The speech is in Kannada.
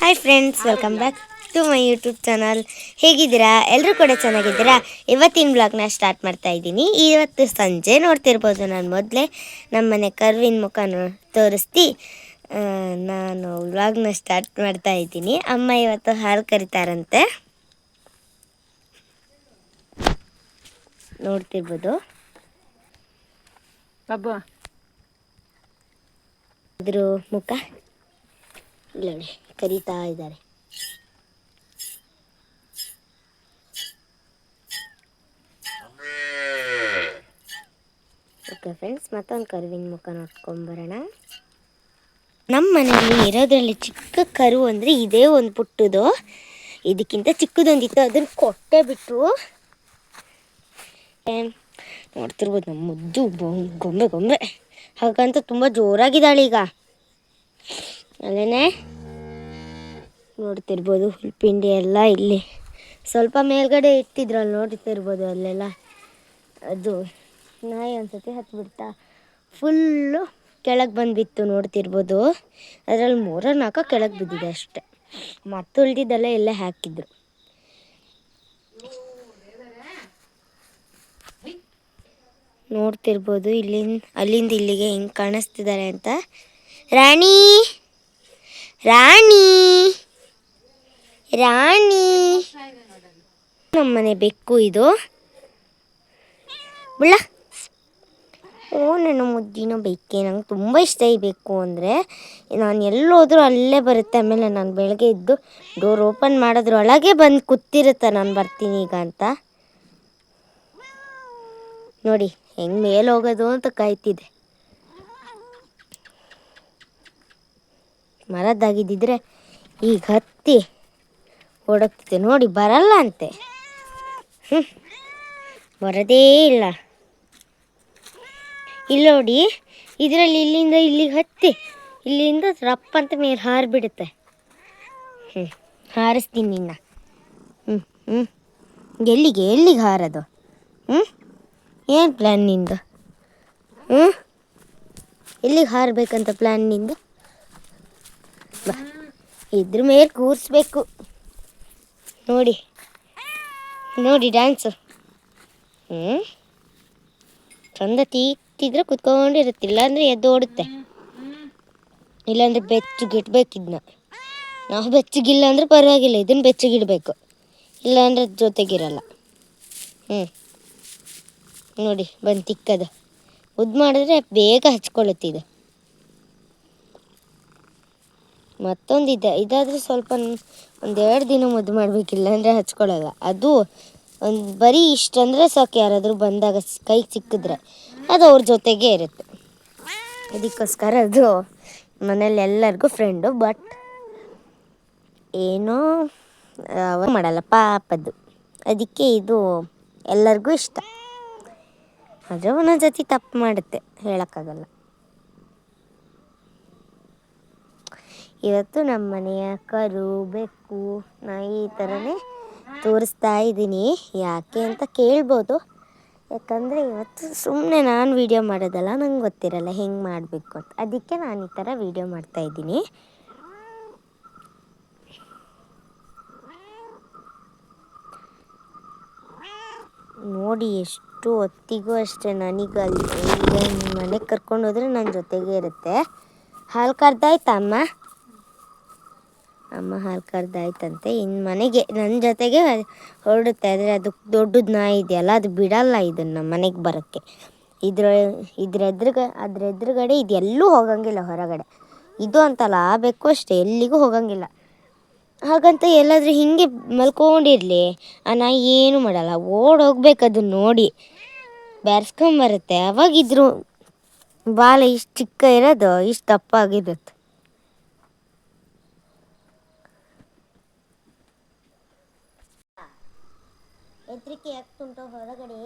Hi friends welcome back to my YouTube channel ಹೇಗಿದ್ದೀರಾ? ಎಲ್ಲರೂ ಕೂಡ ಚೆನ್ನಾಗಿದ್ದೀರಾ? ಇವತ್ತಿನ ಬ್ಲಾಗ್ನ ಸ್ಟಾರ್ಟ್ ಮಾಡ್ತಾ ಇದ್ದೀನಿ. ಇವತ್ತು ಸಂಜೆ ನೋಡ್ತಿರ್ಬೋದು ನಾನು ಮೊದಲೇ. ನಮ್ಮನೆ ಕರ್ವಿನ ಮುಖ ತೋರಿಸ್ತಿ. ನಾನು ವ್ಲಾಗ್ನ ಸ್ಟಾರ್ಟ್ ಮಾಡ್ತಾ ಇದ್ದೀನಿ. ಅಮ್ಮ ಇವತ್ತು ಹಾಲು ಕರಿತಾರಂತೆ. ನೋಡ್ತಿರ್ಬೋದು. ಅದ್ರ ಮುಖ. ಇಲ್ಲ ಕರೀತಾ ಇದ್ದಾರೆ ಓಕೆ ಫ್ರೆಂಡ್ಸ್ ಮತ್ತೊಂದು ಕರುವಿನ ಮುಖ ನೋಡ್ಕೊಂಬರೋಣ. ನಮ್ಮ ಮನೆಯಲ್ಲಿ ಇರೋದ್ರಲ್ಲಿ ಚಿಕ್ಕ ಕರು ಅಂದರೆ ಇದೇ ಒಂದು ಪುಟ್ಟದು. ಇದಕ್ಕಿಂತ ಚಿಕ್ಕದೊಂದಿತ್ತು, ಅದನ್ನು ಕೊಟ್ಟೆ ಬಿಟ್ಟು ನೋಡ್ತಿರ್ಬೋದು ನಮ್ಮ ಮುದ್ದು ಗೊಂಬೆ ಗೊಂಬೆ. ಹಾಗಂತ ತುಂಬ ಜೋರಾಗಿದ್ದಾಳೆ ಈಗ. ಅಲ್ಲೇನೆ? ನೋಡ್ತಿರ್ಬೋದು ಹುಲ್ಪಿಂಡಿ ಎಲ್ಲ ಇಲ್ಲಿ. ಸ್ವಲ್ಪ ಮೇಲ್ಗಡೆ ಇಟ್ಟಿದ್ರಲ್ಲ ನೋಡ್ತಿರ್ಬೋದು ಅಲ್ಲೆಲ್ಲ. ಅದು ನಾಯಿ ಅನ್ಸತಿ ಹತ್ಬಿಡ್ತಾ ಫುಲ್ಲು ಕೆಳಗೆ ಬಂದ್ಬಿತ್ತು ನೋಡ್ತಿರ್ಬೋದು. ಅದರಲ್ಲಿ ಮೂರ ನಾಲ್ಕು ಕೆಳಗೆ ಬಿದ್ದಿದೆ ಅಷ್ಟೆ. ಮತ್ತು ಉಳಿದಿದ್ದೆಲ್ಲ ಎಲ್ಲೇ ಹಾಕಿದ್ರು. ನೋಡ್ತಿರ್ಬೋದು, ಇಲ್ಲಿಂದ, ಅಲ್ಲಿಂದ ಇಲ್ಲಿಗೆ ಹೆಂಗೆ ಕಾಣಿಸ್ತಿದ್ದಾರೆ ಅಂತ. ರಾಣಿ! ರಾಣಿ! ರಾಣಿ. ನಮ್ಮನೆ ಬೆಕ್ಕು ಇದು. ಬಿಳ ಓ, ನನ್ನ ಮುದ್ದಿನ ಬೆಕ್ಕೆ ನಂಗೆ ತುಂಬ ಇಷ್ಟ ಈ ಬೆಕ್ಕು ಅಂದರೆ. ನಾನು ಎಲ್ಲೋದ್ರೂ ಅಲ್ಲೇ ಬರುತ್ತೆ, ಆಮೇಲೆ ನಾನು ಬೆಳಗ್ಗೆ ಇದ್ದು ಡೋರ್ ಓಪನ್ ಮಾಡೋದ್ರೊಳಗೆ ಬಂದು ಕೂತಿರುತ್ತೆ, ನಾನು ಬರ್ತೀನಿ ಈಗ ಅಂತ. ನೋಡಿ, ಹೆಂಗೆ ಮೇಲೆ ಹೋಗೋದು ಅಂತ ಕಾಯ್ತಿದೆ ಮರದ್ದಾಗಿದ್ದಿದ್ರೆ ಈಗ ಹತ್ತಿ. ಓಡೋಗ್ತಿದೆ ನೋಡಿ, ಬರಲ್ಲ ಅಂತೆ. ಹ್ಞೂ ಬರೋದೇ ಇಲ್ಲ. ಇಲ್ಲಿ ನೋಡಿ, ಇದರಲ್ಲಿ ಇಲ್ಲಿಂದ ಇಲ್ಲಿಗೆ ಹತ್ತಿ, ಇಲ್ಲಿಂದ ರಪ್ಪ ಅಂತ ಮೇಲೆ ಹಾರಿಬಿಡುತ್ತೆ. ಹ್ಞೂ ಹಾರಿಸ್ತೀನಿ ನಿನ್ನ. ಹ್ಞೂ ಹ್ಞೂ ಎಲ್ಲಿಗೆ ಎಲ್ಲಿಗೆ ಹಾರೋದು? ಹ್ಞೂ ಏನು ಪ್ಲ್ಯಾನ್ ನಿಂದು? ಹ್ಞೂ ಎಲ್ಲಿಗೆ ಹಾರಬೇಕಂತ ಪ್ಲ್ಯಾನ್ ನಿಂದು? ಇದ್ರ ಮೇಲೆ ಕೂರಿಸ್ಬೇಕು. ನೋಡಿ. ನೋಡಿ ಡ್ಯಾನ್ಸು ಹ್ಞೂ ಚಂದ ತೀಟಿದ್ರೆ ಕುತ್ಕೊಂಡಿರುತ್ತೆ, ಇಲ್ಲಾಂದರೆ ಎದ್ದು ಓಡುತ್ತೆ ಇಲ್ಲಾಂದ್ರೆ ಬೆಚ್ಚಗಿಡ್ಬೇಕಿದ್ನ. ನಾವು ಬೆಚ್ಚಗಿಲ್ಲ ಅಂದರೆ ಪರವಾಗಿಲ್ಲ ಇದನ್ನು ಬೆಚ್ಚಗಿಡಬೇಕು. ಇಲ್ಲಾಂದರೆ ಜೊತೆಗಿರಲ್ಲ. ಹ್ಞೂ ನೋಡಿ, ಬಂದು ತಿಕ್ಕದು. ಉದ್ದು ಮಾಡಿದ್ರೆ ಬೇಗ ಹಚ್ಕೊಳ್ಳುತ್ತೆ ಇದು ಮತ್ತೊಂದಿದೆ ಇದಾದರೆ ಸ್ವಲ್ಪ ಒಂದೆರಡು ದಿನ ಮುದ್ದು ಮಾಡಬೇಕಿಲ್ಲ ಅಂದರೆ ಹಚ್ಕೊಳ್ಳಲ್ಲ ಅದು ಒಂದು ಬರೀ ಇಷ್ಟಂದರೆ ಸಾಕು ಯಾರಾದರೂ ಬಂದಾಗ ಕೈಗೆ ಸಿಕ್ಕಿದ್ರೆ ಅದು ಅವ್ರ ಜೊತೆಗೇ ಇರುತ್ತೆ. ಅದಕ್ಕೋಸ್ಕರ ಅದು ಮನೇಲಿ ಎಲ್ಲರಿಗೂ ಫ್ರೆಂಡು ಬಟ್ ಏನೋ ಅವ ಮಾಡಲ್ಲ ಪಾಪದ್ದು. ಅದಕ್ಕೆ ಇದು ಎಲ್ಲರಿಗೂ ಇಷ್ಟ. ಆದರೆ ಒಂದೊಂದು ಜೊತೆ ತಪ್ಪು ಮಾಡುತ್ತೆ, ಹೇಳೋಕ್ಕಾಗಲ್ಲ. ಇವತ್ತು ನಮ್ಮ ಮನೆಯ ಕರು, ಬೆಕ್ಕು, ನಾಯಿ ಈ ಥರನೇ ತೋರಿಸ್ತಾ ಇದ್ದೀನಿ. ಯಾಕೆ ಅಂತ ಕೇಳ್ಬೋದು. ಯಾಕಂದರೆ ಇವತ್ತು ಸುಮ್ಮನೆ ನಾನು ವೀಡಿಯೋ ಮಾಡೋದಲ್ಲ, ನಂಗೆ ಗೊತ್ತಿರಲ್ಲ ಹೆಂಗೆ ಮಾಡಬೇಕು ಅಂತ. ಅದಕ್ಕೆ ನಾನು ಈ ಥರ ವೀಡಿಯೋ ಮಾಡ್ತಾ ಇದ್ದೀನಿ. ನೋಡಿ ಎಷ್ಟು ಹೊತ್ತಿಗೂ ಅಷ್ಟೇ ನನಗೆ ಅಲ್ಲಿ ಮನೆಗೆ ಕರ್ಕೊಂಡು ಹೋದರೆ ನನ್ನ ಜೊತೆಗೆ ಇರುತ್ತೆ. ಹಾಲು ಕರ್ದಾಯ್ತಾ ಅಮ್ಮ? ಅಮ್ಮ ಹಾಲು ಕರ್ದಾಯ್ತಂತೆ. ಇನ್ನು ಮನೆಗೆ ನನ್ನ ಜೊತೆಗೆ ಹೊರಡುತ್ತೆ ಆದರೆ ಅದು ದೊಡ್ಡದು ನಾಯಿ ಇದೆಯಲ್ಲ, ಅದು ಬಿಡಲ್ಲ ಇದನ್ನು ಮನೆಗೆ ಬರೋಕ್ಕೆ. ಇದ್ರ ಇದ್ರ ಎದುರುಗ ಅದ್ರ ಎದುರುಗಡೆ ಇದು ಎಲ್ಲೂ ಹೋಗಂಗಿಲ್ಲ ಹೊರಗಡೆ. ಇದು ಅಂತಲ್ಲ ಆ ಬೆಕ್ಕು ಅಷ್ಟೇ, ಎಲ್ಲಿಗೂ ಹೋಗಂಗಿಲ್ಲ. ಹಾಗಂತ ಎಲ್ಲಾದರೂ ಹಿಂಗೆ ಮಲ್ಕೊಂಡಿರಲಿ, ಆ ನಾಯಿ ಏನು ಮಾಡಲ್ಲ ಓಡ್ ಹೋಗ್ಬೇಕು ಅದನ್ನ ನೋಡಿ. ಬ್ಯಾರ್ಸ್ಕೊಂಬರುತ್ತೆ, ಅವಾಗಿದ್ರು ಬಾಲ ಇಷ್ಟು ಚಿಕ್ಕ ಇರೋದು, ಇಷ್ಟು ದಪ್ಪ ಆಗಿರುತ್ತೆ ಹೆದ್ರಿಕೆ ಆಗ್ತುಂಟು ಹೊರಗಡೆ.